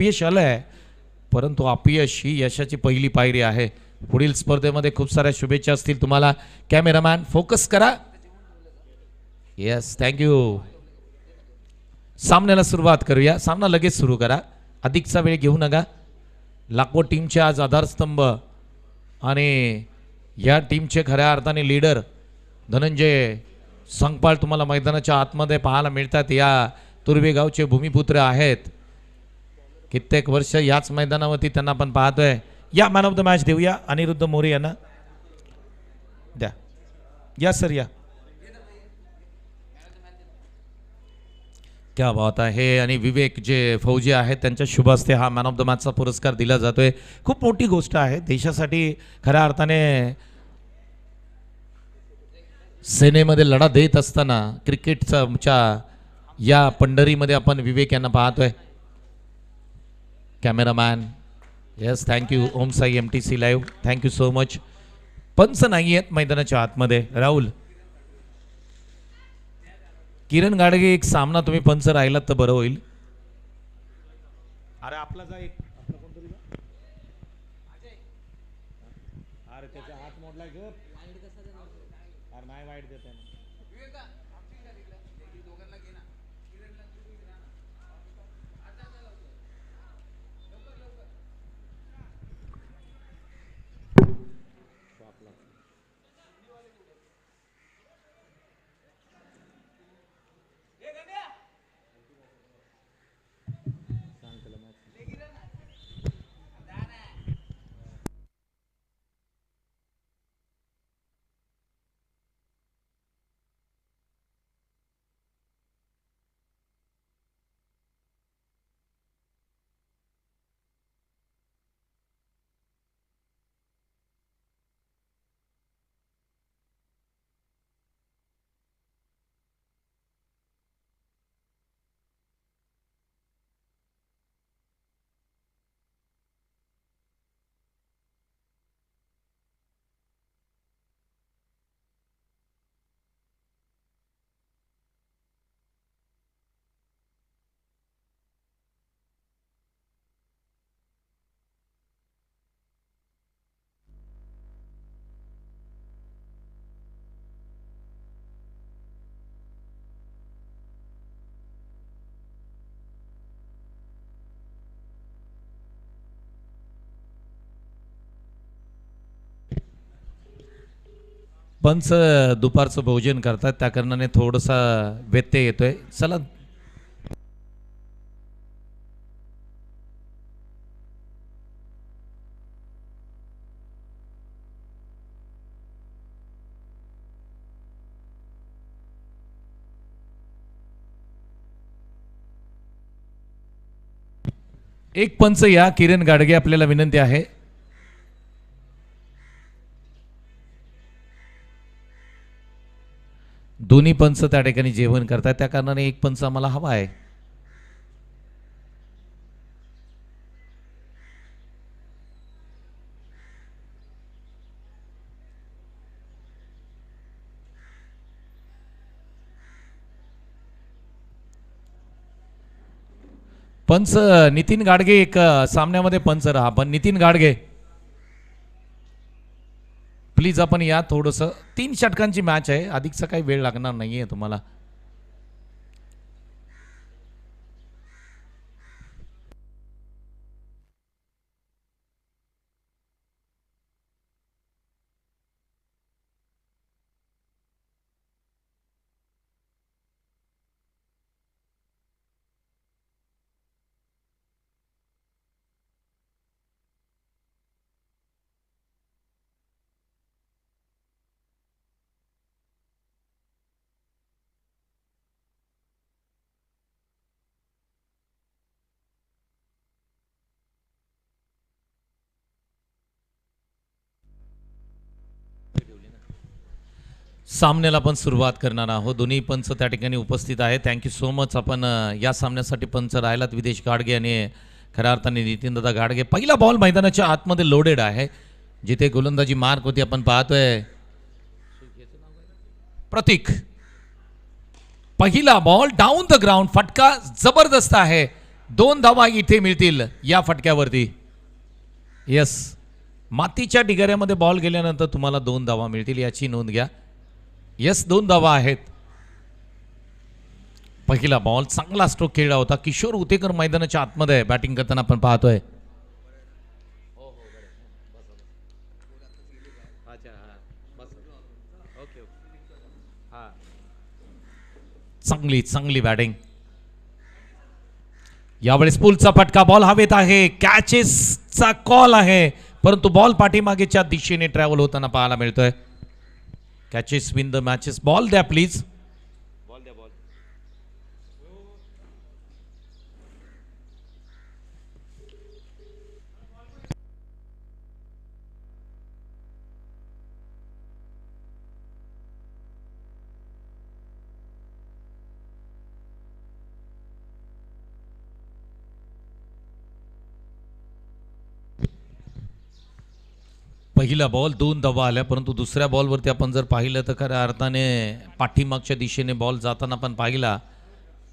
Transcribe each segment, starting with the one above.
अपयश आलं आहे परंतु अपयश ही यशाची पहिली पायरी आहे. पुढील स्पर्धेमध्ये खूप साऱ्या शुभेच्छा असतील तुम्हाला. कॅमेरामॅन फोकस करा. येस थँक्यू सामन्याला सुरुवात करूया. सामना लगेच सुरू करा. अधिकचा वेळ घेऊ नका. लाखो टीमचे आज आधारस्तंभ. आणि या टीमचे खऱ्या अर्थाने लीडर धनंजय संकपाळ तुम्हाला मैदानाच्या आतमध्ये पाहायला मिळतात. या तुर्वेगावचे भूमिपुत्र आहेत. कित्येक वर्ष याच मैदानावरती त्यांना आपण पाहतोय. या मॅन ऑफ द मॅच देऊया अनिरुद्ध मोरे यांना. द्या. या सर या. क्या बात आहे. आणि विवेक जे फौजी आहेत त्यांच्या शुभ हस्ते हा मॅन ऑफ द मॅचचा पुरस्कार दिला जातोय. खूप मोठी गोष्ट आहे. देशासाठी खऱ्या अर्थाने सेनेमध्ये लढा देत असताना क्रिकेटच्या या पंढरीमध्ये आपण विवेक यांना पाहतोय. Cameraman yes thank you Om Sai M T C live thank you so much पंच नाही आहेत मैदानाच्या आतमध्ये. राहुल. किरण गाडगे एक सामना तुम्ही पंच राहिलात तर बरं होईल. अरे आपला जा एक आपला कोणतरी जा. अरे त्याचा हात मोडलाय ग अरे नाही वाईट देत पंच दुपारचं भोजन करतात. त्या कारणाने थोडासा व्यत्यय येतोय. चला. एक पंच या किरण गाडगे आपल्याला विनंती आहे. दोन्ही पंच त्या ठिकाणी जेवण करतात त्या कारणाने एक पंच आम्हाला हवा आहे. पंच नितीन गाडगे एक सामन्यामध्ये पंच राहा. पण नितीन गाडगे प्लीज आपण या थोडंसं तीन षटकांची मॅच आहे. अधिकचा काही वेळ लागणार नाहीये तुम्हाला. सामन्याला आपण सुरुवात करणार आहोत. दोन्ही पंच त्या ठिकाणी उपस्थित आहे थँक्यू सो मच आपण या सामन्यासाठी पंच राहिलात. विदेश गाडगे आणि खऱ्या अर्थाने नितीनदादा गाडगे. पहिला बॉल मैदानाच्या आतमध्ये लोडेड आहे. जिथे गोलंदाजी मार्क होती आपण पाहतोय. प्रतीक. पहिला बॉल डाऊन द ग्राउंड फटका जबरदस्त आहे. दोन धावा इथे मिळतील या फटक्यावरती. यस मातीच्या ढिगाऱ्यामध्ये बॉल गेल्यानंतर तुम्हाला दोन धावा मिळतील याची नोंद घ्या. यस दोन धावा आहेत. पहिला बॉल चांगला स्ट्रोक खेळला होता. किशोर उतेकर मैदानाच्या आतमध्ये बॅटिंग करताना आपण पाहतोय. चांगली चांगली बॅटिंग यावेळेस पुलचा फटका बॉल हवेत आहे. कॅचेसचा कॉल आहे. परंतु बॉल पाठीमागेच्या दिशेने ट्रॅव्हल होताना पाहायला मिळतोय. Catches win the matches ball द्या प्लीज पहिला बॉल दोन धावा आल्या परंतु दुसऱ्या बॉलवरती आपण जर पाहिलं तर खऱ्या अर्थाने पाठीमागच्या दिशेने बॉल जाताना पण पाहिला.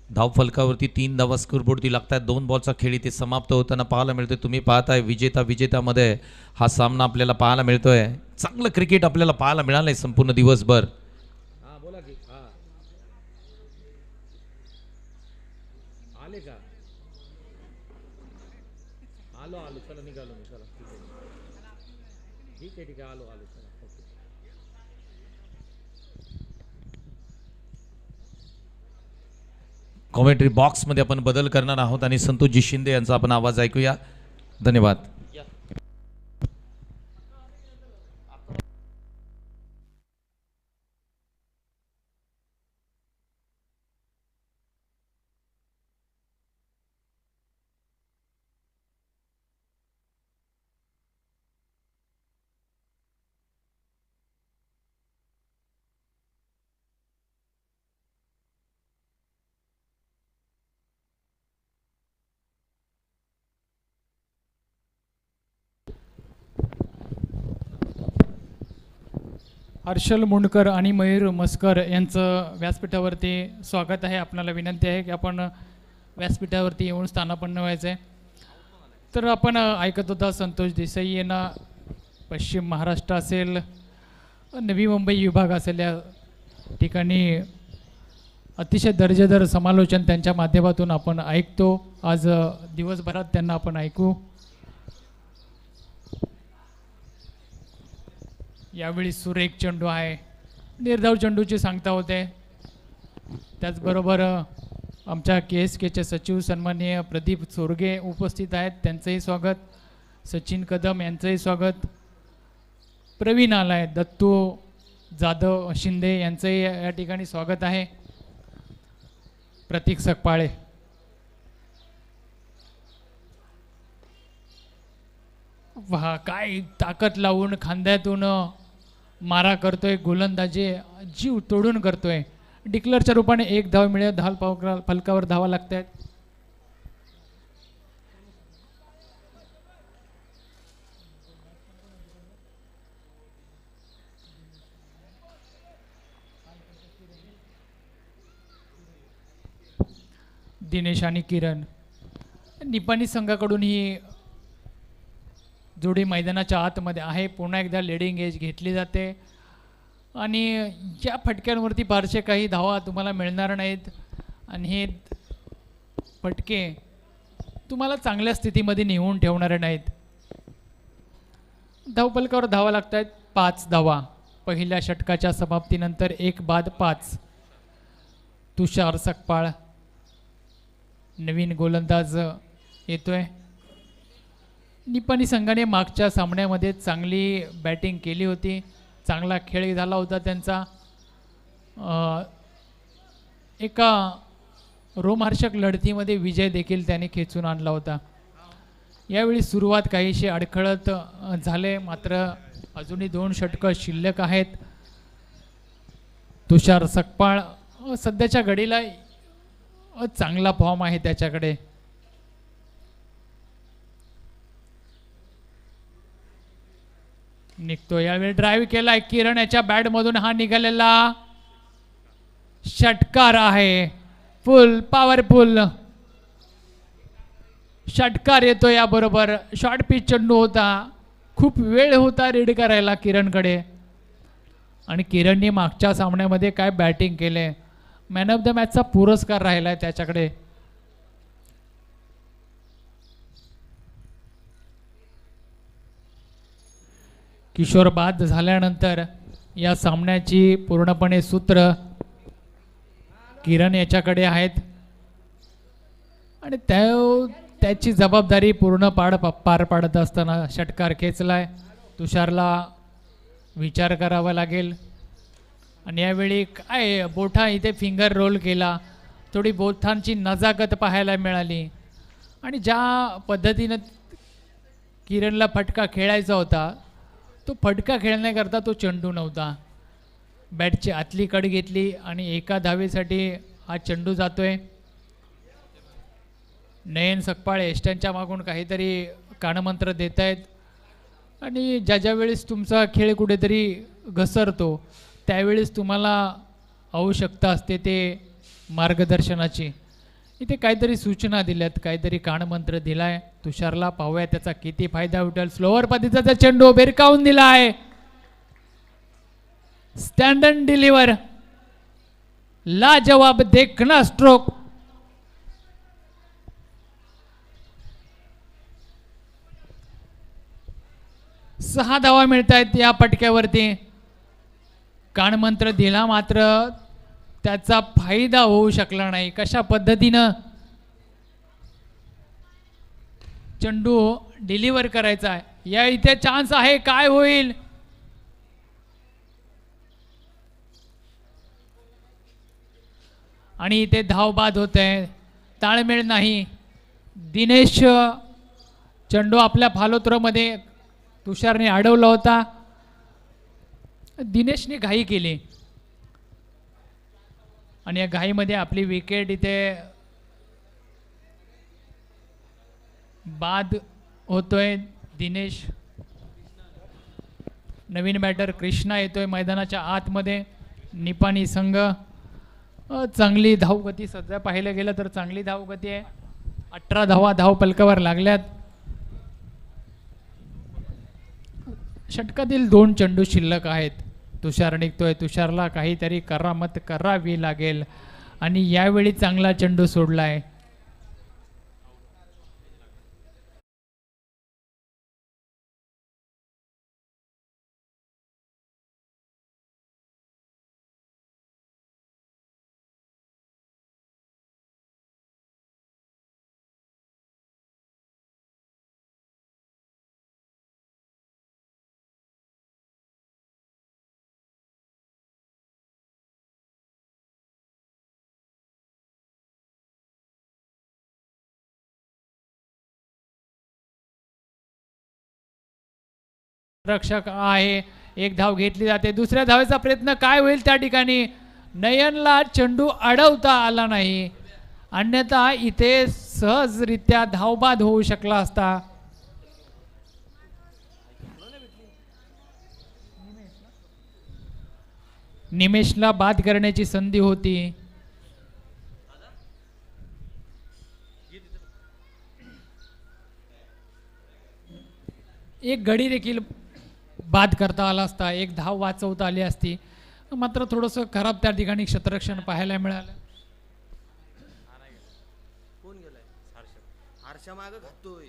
धाव फलकावरती तीन धावा स्कोरबोर्डती लागतात दोन बॉलचा खेळ इथे समाप्त होताना पाहायला मिळतोय. तुम्ही पाहताय विजेता विजेत्यामध्ये हा सामना आपल्याला पाहायला मिळतोय. चांगलं क्रिकेट आपल्याला पाहायला मिळालंय संपूर्ण दिवसभर आले का आलो आलो चला निघालो मी चला ठीक आहे ठीक आहे आलो आलो चला ओके. कॉमेंट्री बॉक्समध्ये आपण बदल करणार आहोत आणि संतोषजी शिंदे यांचा आपण आवाज ऐकूया. धन्यवाद. हर्षल मुंडकर आणि मयूर मस्कर यांचं व्यासपीठावरती स्वागत आहे. आपणाला विनंती आहे की आपण व्यासपीठावरती येऊन स्थानापन्न व्हायचं आहे तर आपण ऐकत होता संतोष देसाई यांना पश्चिम महाराष्ट्र असेल नवी मुंबई विभाग असेल या ठिकाणी अतिशय दर्जेदार समालोचन त्यांच्या माध्यमातून आपण ऐकतो. आज दिवसभरात त्यांना आपण ऐकू. यावेळी सुरेख चेंडू आहे. निर्धाव चेंडूची सांगता होते. त्याचबरोबर आमच्या के एस केचे सचिव सन्माननीय प्रदीप चोरगे उपस्थित आहेत. त्यांचंही स्वागत. सचिन कदम यांचंही स्वागत. प्रवीण आलाय दत्तू जाधव शिंदे यांचंही या या ठिकाणी स्वागत आहे. प्रतीक सकपाळे. वा काय ताकद लावून खांद्यातून मारा करतोय गोलंदाजी जीव तोडून करतोय. डिक्लरच्या रूपाने एक धाव मिळेल धाल पावका फलकावर धावा लागत आहेत दिनेश आणि किरण. निपाणी संघाकडून ही जोडी मैदानाच्या आतमध्ये आहे. पुन्हा एकदा लेडिंग एज घेतली जाते. आणि या फटक्यांवरती फारसे काही धावा तुम्हाला मिळणार नाहीत. आणि हे फटके तुम्हाला चांगल्या स्थितीमध्ये नेऊन ठेवणारे नाहीत. धावपलकावर धावा लागत आहेत पाच धावा. पहिल्या षटकाच्या समाप्तीनंतर एक बाद पाच. तुषार सकपाळ. नवीन गोलंदाज येतोय. निपाणी संघाने मागच्या सामन्यामध्ये चांगली बॅटिंग केली होती. चांगला खेळ झाला होता त्यांचा. एका रोमहर्षक लढतीमध्ये विजय देखील त्याने खेचून आणला होता. यावेळी सुरुवात काहीशी अडखळत झाले. मात्र अजूनही दोन षटकं शिल्लक आहेत. तुषार सकपाळ सध्याच्या घडीला चांगला फॉर्म आहे त्याच्याकडे. निघतो यावेळी ड्राईव्ह केलाय. किरण याच्या बॅटमधून हा निघालेला षटकार आहे. फुल पॉवरफुल षटकार येतो याबरोबर. शॉर्ट पिच चेंडू होता. खूप वेळ होता रीड करायला किरणकडे. आणि किरणने मागच्या सामन्यामध्ये काय बॅटिंग केले? मॅन ऑफ द मॅचचा पुरस्कार राहिला आहे त्याच्याकडे. किशोर बाद झाल्यानंतर या सामन्याची पूर्णपणे सूत्र किरण याच्याकडे आहेत. आणि त्या त्याची जबाबदारी पूर्ण पाड पार पाडत असताना षटकार खेचलाय. तुषारला विचार करावा लागेल. आणि यावेळी काय बोठा इथे फिंगर रोल केला. थोडी बोथांची नजाकत पाहायला मिळाली. आणि ज्या पद्धतीनं किरणला फटका खेळायचा होता तो फटका खेळण्याकरता तो चेंडू नव्हता. बॅटची आतली कड घेतली आणि एका धावेसाठी हा चेंडू जातोय. नयन सकपाळ एस्टनच्या मागून काहीतरी कानमंत्र देत आहेत आणि ज्या ज्या वेळेस तुमचा खेळ कुठेतरी घसरतो त्यावेळेस तुम्हाला आवश्यकता असते ते मार्गदर्शनाची. इथे काहीतरी सूचना दिल्यात काहीतरी कानमंत्र दिलाय. तुषारला पाहूया त्याचा किती फायदा उठेल. स्लोअर पद्धतीचा चेंडू बेरकावून दिला आहे स्टँड अँड डिलिव्हर ला जवाब देखना स्ट्रोक सहा धावा मिळत आहेत या पटक्यावरती. कानमंत्र दिला मात्र त्याचा फायदा होऊ शकला नाही. कशा पद्धतीनं चेंडू डिलिव्हर करायचा आहे. या इथे चान्स आहे. काय होईल? आणि इथे धाव बाद होत. आहे ताळमेळ नाही. दिनेश चेंडू आपल्या फालोत्रमध्ये तुषारने अडवला होता. दिनेशने घाई केली. आणि या घाईमध्ये आपली विकेट इथे बाद होतोय दिनेश. नवीन बॅटर कृष्णा येतोय मैदानाच्या आतमध्ये. निपाणी संघ. चांगली धावगती सध्या पाहिलं गेलं तर चांगली धावगती आहे. अठरा धावा धाव पलकावर लागल्यात. षटकातील दोन चेंडू शिल्लक आहेत. तुषार निघतोय. तुषारला काहीतरी करामत करावी लागेल. आणि यावेळी चांगला चेंडू आहे रक्षक आहे. एक धाव घेतली जाते. दुसऱ्या धावेचा प्रयत्न काय होईल त्या ठिकाणी? नयनला चेंडू अडवता आला नाही. अन्यथा इथे सहजरित्या धावबाद होऊ शकला असता. निमेशला बाद करण्याची संधी होती. एक घडी देखील बाद करता आला असता एक धाव वाचवता आली असती मात्र थोडंसं खराब त्या ठिकाणी क्षेत्ररक्षण पाहायला मिळालं. कोण गेलाय? हर्ष हर्ष माग घातोय.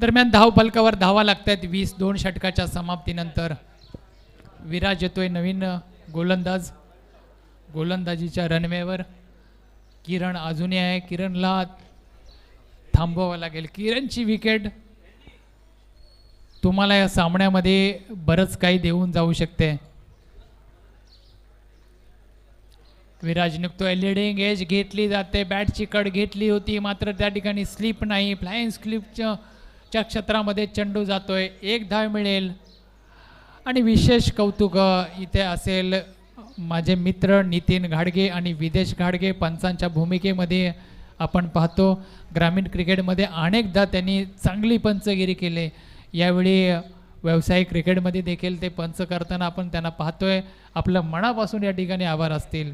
दरम्यान धाव फलकावर धावा लागतात वीस दोन षटकाच्या समाप्तीनंतर विराज येतोय नवीन गोलंदाज. गोलंदाजीच्या रनवेवर किरण अजूनही आहे. किरणला थांबवावं लागेल. किरणची विकेट तुम्हाला या सामन्यामध्ये बरंच काही देऊन जाऊ शकते. विराज निघतोय. लिडिंग एज घेतली जाते. बॅटची कड घेतली होती. मात्र त्या ठिकाणी स्लिप नाही. फ्लाईंग स्लिपचं च्या क्षेत्रामध्ये चेंडू जातोय एक धाव मिळेल. आणि विशेष कौतुक इथे असेल माझे मित्र नितीन घाडगे आणि विदेश घाडगे पंचांच्या भूमिकेमध्ये आपण पाहतो. ग्रामीण क्रिकेटमध्ये अनेकदा त्यांनी चांगली पंचगिरी केली. यावेळी व्यावसायिक क्रिकेटमध्ये देखील ते पंच करताना आपण त्यांना पाहतोय. आपलं मनापासून या ठिकाणी आभार असतील.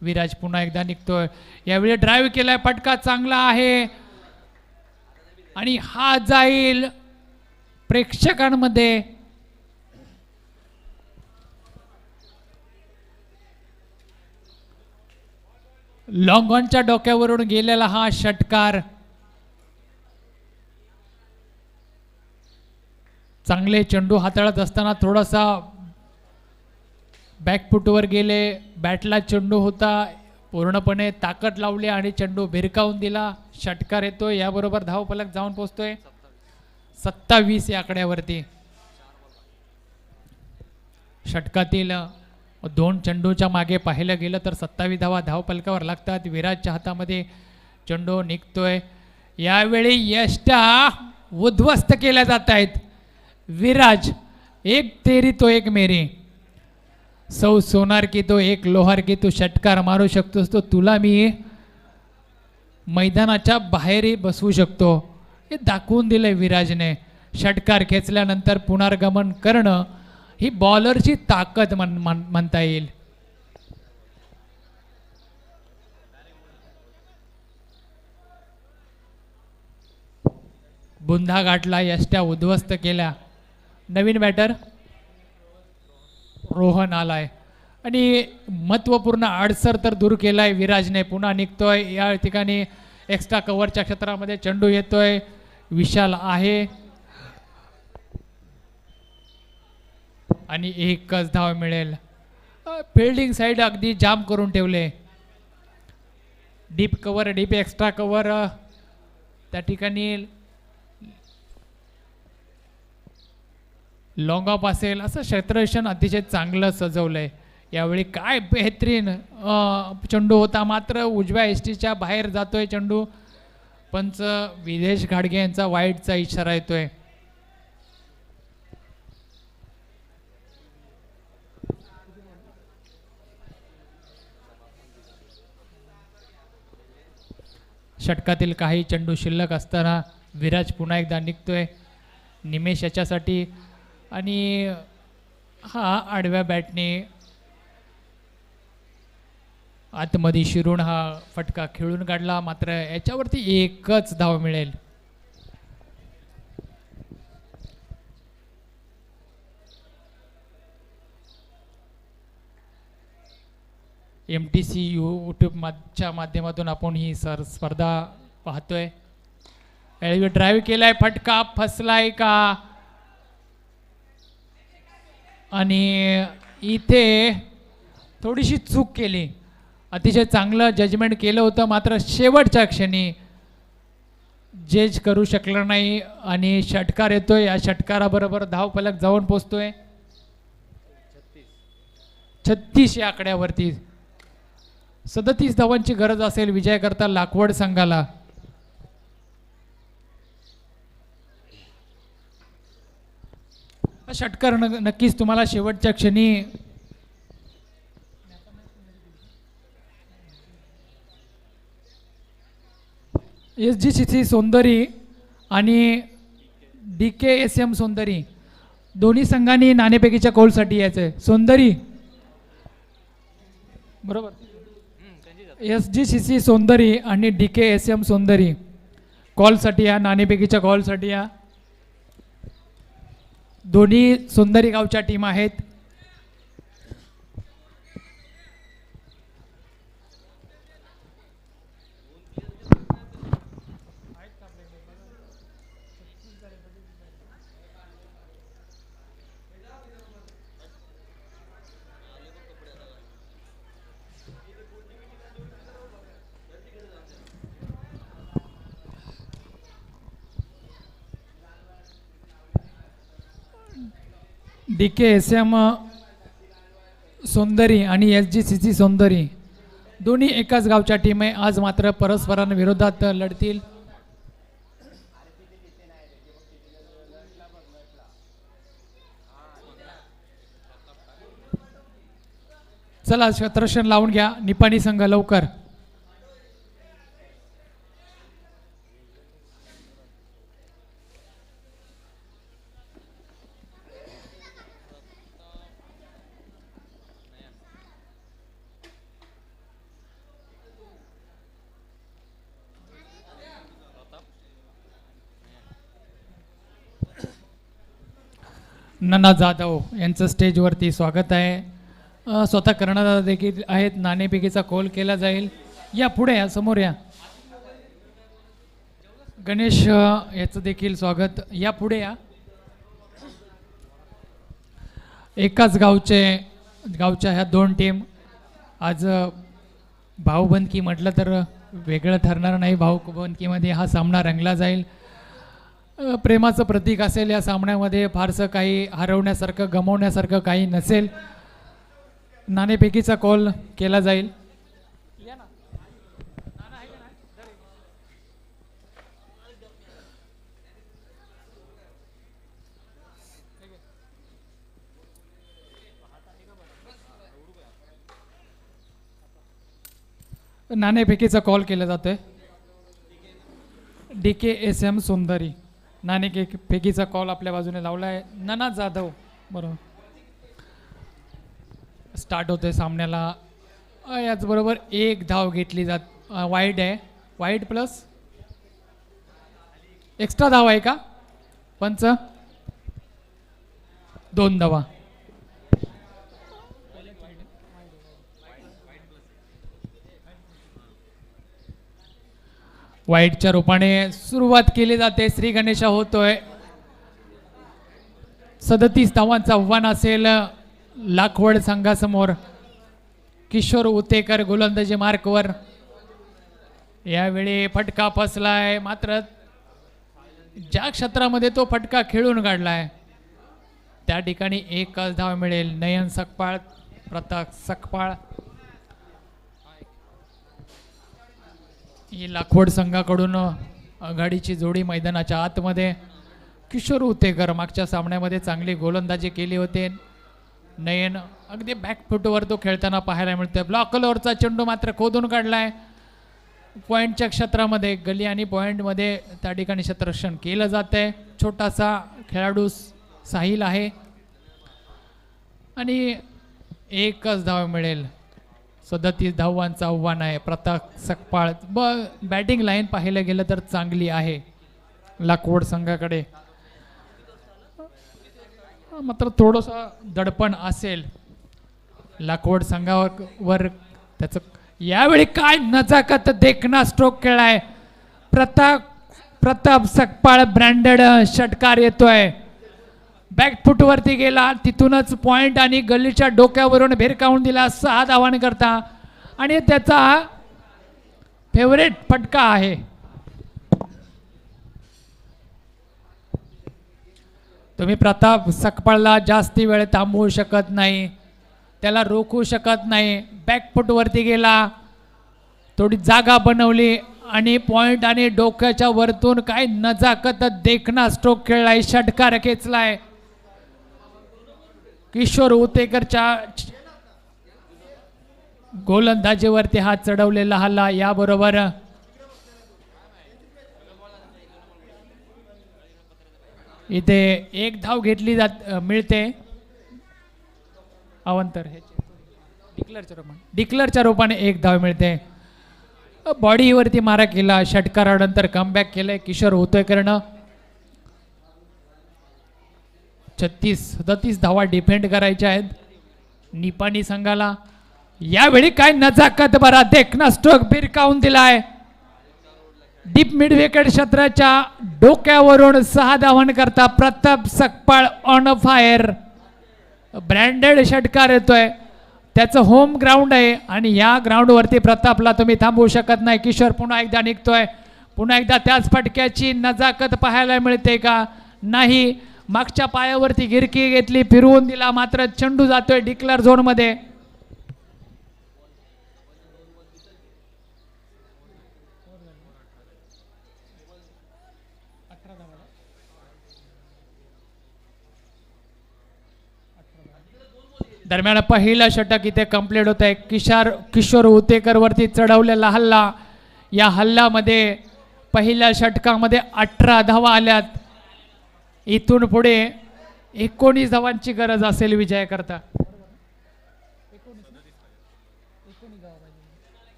विराज पुन्हा एकदा निघतोय. यावेळी ड्राईव्ह केलाय फटका चांगला आहे. आणि हा जाईल प्रेक्षकांमध्ये. लॉंगॉनच्या डोक्यावरून गेलेला हा षटकार. चांगले चेंडू हाताळत असताना थोडासा बॅकफुटवर गेले. बॅटला चेंडू होता. पूर्णपणे ताकद लावली आणि चेंडू भिरकावून दिला. षटकार येतो याबरोबर धावफलक जाऊन पोचतोय सत्तावीस या आकड्यावरती. षटकातील दोन चेंडूच्या मागे पाहिलं गेलं तर सत्तावीस धावा धावपलकावर लागतात. विराजच्या हातामध्ये चेंडू निघतोय. यावेळी यष्टा उद्ध्वस्त केल्या जात आहेत. विराज एक तेरी तो एक मेरी. सौ सोनार की तो एक लोहार की तू षटकार मारू शकतोस तो तुला मी मैदानाच्या बाहेरही बसवू शकतो. हे दाखवून दिलंय विराजने. षटकार खेचल्यानंतर पुनर्गमन करणं ही बॉलरची ताकद म्हण- म्हणता येईल. बुंधा गाठला यष्ट्या उद्ध्वस्त केल्या. नवीन बॅटर रोहन आलाय आणि महत्त्वपूर्ण अडसर तर दूर केलाय. विराजने पुन्हा निघतोय. या ठिकाणी एक्स्ट्रा कव्हरच्या क्षेत्रामध्ये चेंडू येतोय. विशाल आहे. आणि एकच धाव मिळेल. फिल्डिंग साईड अगदी जाम करून ठेवले. Deep cover deep extra cover त्या ठिकाणी लॉंग ऑफ असेल असं क्षेत्ररक्षण अतिशय चांगलं सजवलं आहे यावेळी काय बेहतरीन चंडू चेंडू होता मात्र उजव्या एस टीच्या बाहेर जातो आहे चेंडू. पंच विदेश घाडगे यांचा वाईटचा इशारा येतो आहे षटकातील काही चेंडू शिल्लक असताना विराज पुन्हा एकदा निघतोय. निमेश याच्यासाठी आणि हा आडव्या बॅटने आतमध्ये शिरून हा फटका खेळून काढला. मात्र याच्यावरती एकच धाव मिळेल. एम टी सी यूट्यूबच्या माध्यमातून आपण ही सर स्पर्धा पाहतोय. ड्राईव्ह केलाय फटका फसलाय का? आणि इथे थोडीशी चूक केली. अतिशय चांगलं जजमेंट केलं होतं मात्र शेवटच्या क्षणी जज करू शकलं नाही आणि षटकार येतोय. या षटकाराबरोबर धावफलक जाऊन पोचतोय. छत्तीस या आकड्यावरती. सदतीस धावांची गरज असेल विजय करता लाखवड संघाला. षटकर न- नक्कीच तुम्हाला शेवटच्या क्षणी S G C C Soundari आणि D K S M Soundari दोन्ही संघांनी नाणेपेकीच्या कौलसाठी यायचं आहे सौंदरी. बरोबर? S G C C Soundari आणि D K S M Soundari. कॉलसाठी या नाणेपेकीच्या कॉलसाठी या. दोन्ही सुंदरी गावच्या टीम आहेत. D K S M Soundari आणि S G C C Soundari दोन्ही एकाच गावच्या टीम आहे. आज मात्र परस्परांविरोधात लढतील. चला क्षेत्रक्षण लावून घ्या. निपाणी संघ लवकर. नना जाधव यांचं स्टेजवरती स्वागत आहे. स्वतः कर्णदादा देखील आहेत. नाणेफेकीचा कॉल केला जाईल. या पुढे या समोर या. गणेश याचं देखील स्वागत. या पुढे या. एकाच गावचे गावच्या ह्या दोन टीम आज भाऊबंदकी म्हटलं तर वेगळं ठरणार नाही. भाऊबंदकीमध्ये हा सामना रंगला जाईल. प्रेमाचं प्रतीक असेल या सामन्यामध्ये फारसं काही हरवण्यासारखं गमवण्यासारखं काही नसेल. नाणेफेकीचा कॉल केला जाईल. नाणेफेकीचा कॉल केला जातोय. डी के एस एम सुंदरी. नाणे एक फेकीचा कॉल आपल्या बाजूने लावला आहे नना जाधव. बरोबर स्टार्ट होतोय सामन्याला. याचबरोबर एक धाव घेतली जात वाईड आहे. वाईड प्लस एक्स्ट्रा धाव आहे का? पंच. दोन धावा. वाईटच्या रूपाने सुरुवात केली जाते. श्री गणेशा होतोय. सदतीस धावांचं आव्हान असेल लाखवड संघासमोर. किशोर उतेकर गोलंदाजी मार्कवर. यावेळी फटका फसलाय मात्र ज्या क्षेत्रामध्ये तो फटका खेळून काढलाय त्या ठिकाणी एकच धाव मिळेल. नयन सकपाळ प्रताप सकपाळ. ही लाखोड संघाकडून आघाडीची जोडी मैदानाच्या आतमध्ये. किशोर उतेकर मागच्या सामन्यामध्ये चांगली गोलंदाजी केली होते. नयन अगदी बॅकफुटवर तो खेळताना पाहायला मिळतोय. ब्लॉकलवरचा चेंडू मात्र खोदून काढलाय. पॉईंटच्या क्षेत्रामध्ये गली आणि पॉईंटमध्ये त्या ठिकाणी क्षेत्ररक्षण केलं जात आहे छोटासा खेळाडू साहिल आहे. आणि एकच धाव मिळेल. सदतीस धावांचं आव्हान आहे. प्रताप सकपाळ ब बॅटिंग लाईन पाहायला गेलं तर चांगली आहे. लाकवड संघाकडे. मात्र थोडंसं दडपण असेल. लाकवड संघावर वर त्याचं यावेळी काय नजाकत देखना स्ट्रोक खेळाय. प्रताप प्रताप सकपाळ ब्रँडेड षटकार येतोय. बॅकफुटवरती गेला तिथूनच पॉईंट आणि गल्लीच्या डोक्यावरून भिरकावून दिला सहा धावाने करता आणि त्याचा फेवरेट फटका आहे. तुम्ही प्रताप सकपाळला जास्ती वेळ थांबवू शकत नाही. त्याला रोखू शकत नाही. बॅकफुटवरती गेला. थोडी जागा बनवली आणि पॉईंट आणि डोक्याच्या वरतून काय नजाकत देखना स्ट्रोक खेळलाय षटकार खेचलाय. किशोर उतेकरच्या गोलंदाजीवरती हात चढवलेला हल्ला याबरोबर. इथे एक धाव घेतली जात मिळते. अवंतर डिक्लरच्या रूपाने डिक्लरच्या रूपाने एक धाव मिळते. बॉडीवरती मारा केला षटकारानंतर कमबॅक केलंय किशोर उतेकरनं. छत्तीस सदतीस धावा डिफेंड करायच्या आहेत. निपाणी संघाला यावेळी काय नजाकत बरा देखना स्ट्रोक बिरकावून दिलाय. डीप मिड विकेट क्षेत्राच्या डोक्यावरून सहा धावन करता Pratap Sakpal on a fire branded षटकार येतोय. त्याचं होम ग्राउंड आहे आणि या ग्राउंडवरती प्रतापला तुम्ही थांबवू शकत नाही. किशोर पुन्हा एकदा निघतोय. पुन्हा एकदा त्याच फटक्याची नजाकत पाहायला मिळते का? नाही. मागच्या पायावरती गिरकी घेतली फिरवून दिला मात्र चेंडू जातोय डिक्लर झोनमध्ये. दरम्यान पहिला षटक इथे कंप्लीट होत आहे किशार किशोर उतेकर वरती चढवलेला हल्ला. या हल्ल्यामध्ये पहिल्या षटकामध्ये अठरा धावा आल्यात. इथून पुढे एकोणीस धावांची गरज असेल विजयाकरता.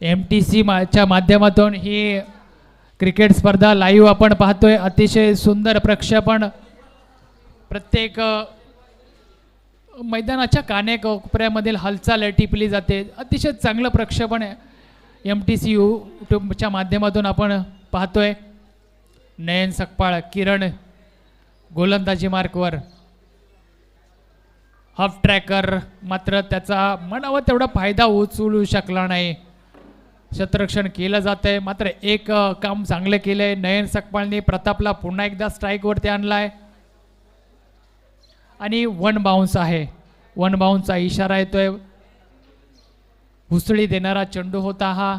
एम टी सी च्या माध्यमातून ही क्रिकेट स्पर्धा लाईव्ह आपण पाहतोय. अतिशय सुंदर प्रक्षेपण. प्रत्येक मैदानाच्या कानेकोपऱ्यामधील हालचाल टिपली जाते. अतिशय चांगलं प्रक्षेपण एम टी सी यूट्यूबच्या माध्यमातून आपण पाहतोय. नयन सकपाळ किरण गोलंदाजी मार्कवर. हाफ ट्रॅकर मात्र त्याचा म्हणावा तेवढा फायदा उचलू शकला नाही. क्षेत्ररक्षण केलं जात आहे मात्र एक काम चांगलं केलं आहे नयन सकपाळने प्रतापला पुन्हा एकदा स्ट्राईकवरती आणला आहे आणि वन बाउन्स आहे. वन बाउन्सचा इशारा येतोय. उसळी देणारा चेंडू होता हा.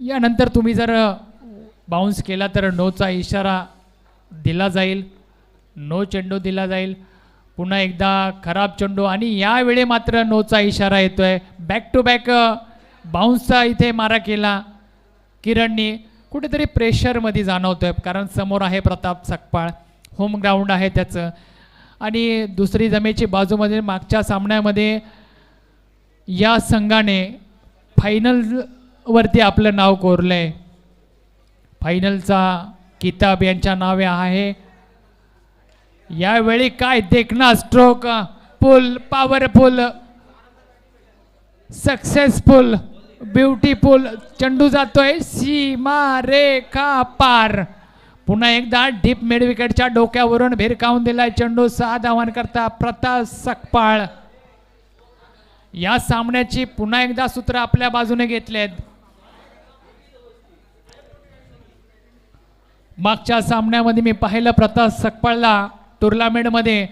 यानंतर तुम्ही जर बाउन्स केला तर नोचा इशारा दिला जाईल नो चेंडू दिला जाईल. पुन्हा एकदा खराब चेंडू आणि यावेळी मात्र नोचा इशारा येतोय. बॅक टू बॅक बाउन्सचा इथे मारा केला किरणनी. कुठेतरी प्रेशरमध्ये जाणवतोय कारण समोर आहे प्रताप सकपाळ. होम ग्राउंड आहे त्याचं. आणि दुसरी जमेची बाजूमध्ये मागच्या सामन्यामध्ये या संघाने फायनलवरती आपलं नाव कोरलं आहे फायनलचा किताब यांच्या नावे आहे. यावेळी काय देखना stroke pull powerful successful beautiful चेंडू जातोय. सीमा रेखा पार. पुन्हा एकदा डीप मिडविकेटच्या डोक्यावरून भिरकावून दिलाय चेंडू. सहा धावांकरता करता प्रताप सकपाळ. या सामन्याची पुन्हा एकदा सूत्र आपल्या बाजूने घेतलेत. मागच्या सामन्यामध्ये मी पाहिलं प्रताप सकपाळला टुर्नामेंटमध्ये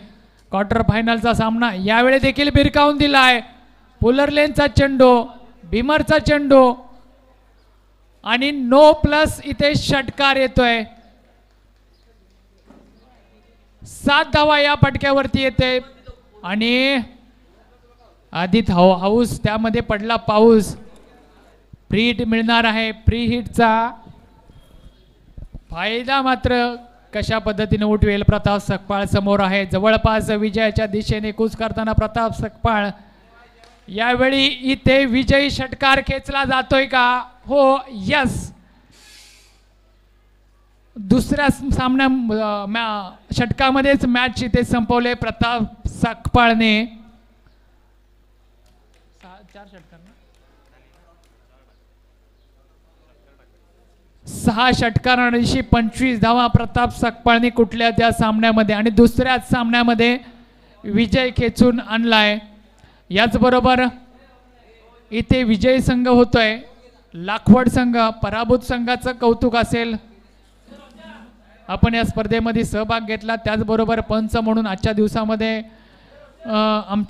क्वार्टर फायनलचा सामना. यावेळी देखील भिरकावून दिला आहे पुलरलेनचा चेंडू भीमरचा चेंडू. आणि नो प्लस इथे षटकार येतोय. सात धावा या पटक्यावरती येते. आणि आधीत हाऊ हाऊस त्यामध्ये पडला पाऊस. फ्री हिट मिळणार आहे. फ्री हिटचा फायदा मात्र कशा पद्धतीने उठवेल? प्रताप सकपाळ समोर आहे. जवळपास विजयाच्या दिशेने कूच करताना प्रताप सकपाळ. यावेळी इथे विजयी षटकार खेचला जातोय का? हो यस दुसऱ्या सामन्या मॅ षटकामध्येच मॅच इथे संपवले. प्रताप सकपाळने सहा- चार षटकार सहा आणि पंचवीस धावा. प्रताप सकपाळने कुठल्या त्या सामन्यामध्ये? आणि दुसऱ्याच सामन्यामध्ये विजय खेचून आणलाय. याचबरोबर इथे विजय संघ होतोय. लाखवड संघ पराभूत संघाचं कौतुक असेल. आपण या स्पर्धेमध्ये सहभाग घेतला. त्याचबरोबर पंच म्हणून आजच्या दिवसामध्ये आमच्या